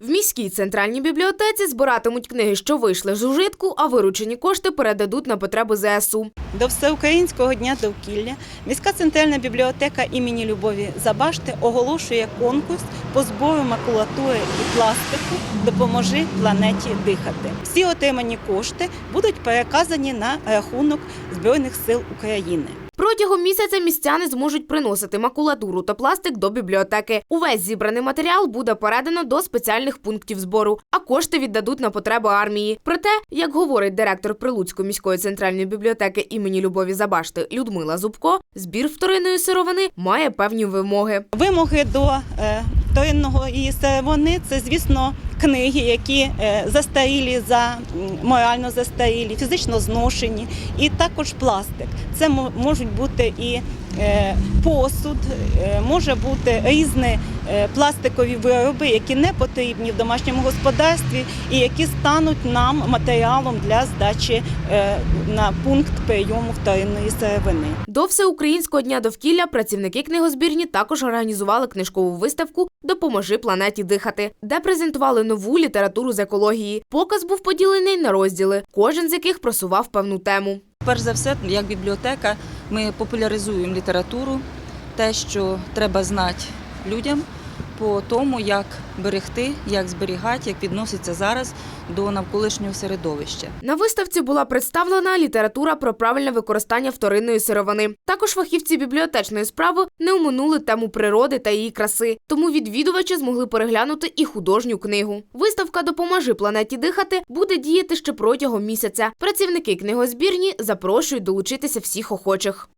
В міській центральній бібліотеці збиратимуть книги, що вийшли з ужитку, а виручені кошти передадуть на потреби ЗСУ. До Всеукраїнського дня довкілля міська центральна бібліотека імені Любові Забашти оголошує конкурс по збору макулатури і пластику Допоможи планеті дихати. Всі отримані кошти будуть переказані на рахунок Збройних сил України. Протягом місяця містяни зможуть приносити макулатуру та пластик до бібліотеки. Увесь зібраний матеріал буде передано до спеціальних пунктів збору, а кошти віддадуть на потреби армії. Проте, як говорить директор Прилуцької міської центральної бібліотеки імені Любові Забашти Людмила Зубко, збір вторинної сировини має певні вимоги. Вимоги до е, вторинного і сировини це, звісно, книги, які е, застарілі за морально застарілі, фізично зношені, і також пластик. Це мо- можуть бути і е, посуд, е, може бути різні е, пластикові вироби, які не потрібні в домашньому господарстві і які стануть нам матеріалом для здачі е, на пункт прийому вторинної сировини. До всеукраїнського дня довкілля працівники книгозбірні також організували книжкову виставку Допоможи планеті дихати, де презентували нову літературу з екології. Показ був поділений на розділи, кожен з яких просував певну тему. Перш за все, як бібліотека, ми популяризуємо літературу, те, що треба знати людям по тому, як берегти, як зберігати, як відноситься зараз до навколишнього середовища. На виставці була представлена література про правильне використання вторинної сировини. Також фахівці бібліотечної справи не оминули тему природи та її краси, тому відвідувачі змогли переглянути і художню книгу. Виставка Допоможи планеті дихати буде діяти ще протягом місяця. Працівники книгозбірні запрошують долучитися всіх охочих.